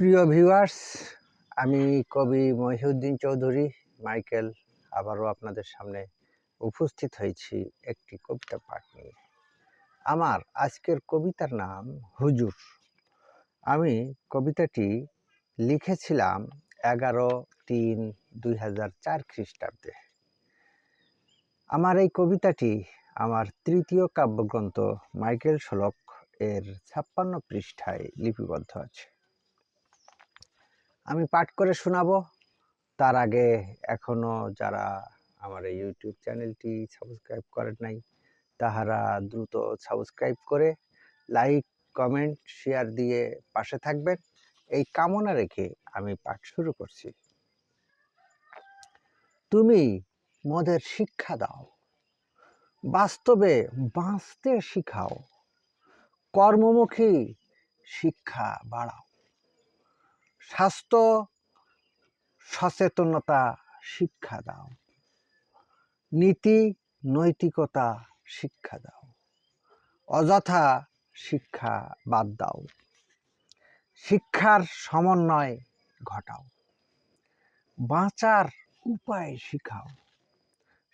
প্রিয় ভিউয়ার্স আমি কবি মহিউদ্দিন চৌধুরী, মাইকেল আবারও আপনাদের সামনে উপস্থিত হয়েছি একটি কবিতা পাঠ নিয়ে। আমার আজকের কবিতার নাম হুজুর। আমি কবিতাটি লিখেছিলাম এগারো তিন দুই হাজার চার খ্রিস্টাব্দে। আমার এই কবিতাটি আমার তৃতীয় কাব্যগ্রন্থ মাইকেল শোলক এর ছাপ্পান্ন পৃষ্ঠায় লিপিবদ্ধ আছে। আমি পাঠ করে শোনাবো। তার আগে এখনও যারা আমার এই ইউটিউব চ্যানেলটি সাবস্ক্রাইব করেন নাই, তাহারা দ্রুত সাবস্ক্রাইব করে লাইক কমেন্ট শেয়ার দিয়ে পাশে থাকবেন। এই কামনা রেখে আমি পাঠ শুরু করছি। তুমি মদের শিক্ষা দাও, বাস্তবে বাঁচতে শিখাও, কর্মমুখী শিক্ষা বাড়াও। স্বাস্থ্য সচেতনতা শিক্ষা দাও। নীতি নৈতিকতা শিক্ষা দাও। অযথা শিক্ষা বাদ দাও। শিক্ষার সমন্বয় ঘটাও। বাঁচার উপায় শিখাও।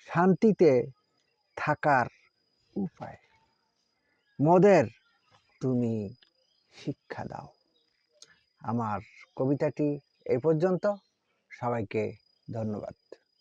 শান্তিতে থাকার উপায়। মদের তুমি শিক্ষা দাও। আমার কবিতাটি এ পর্যন্ত। সবাইকে ধন্যবাদ।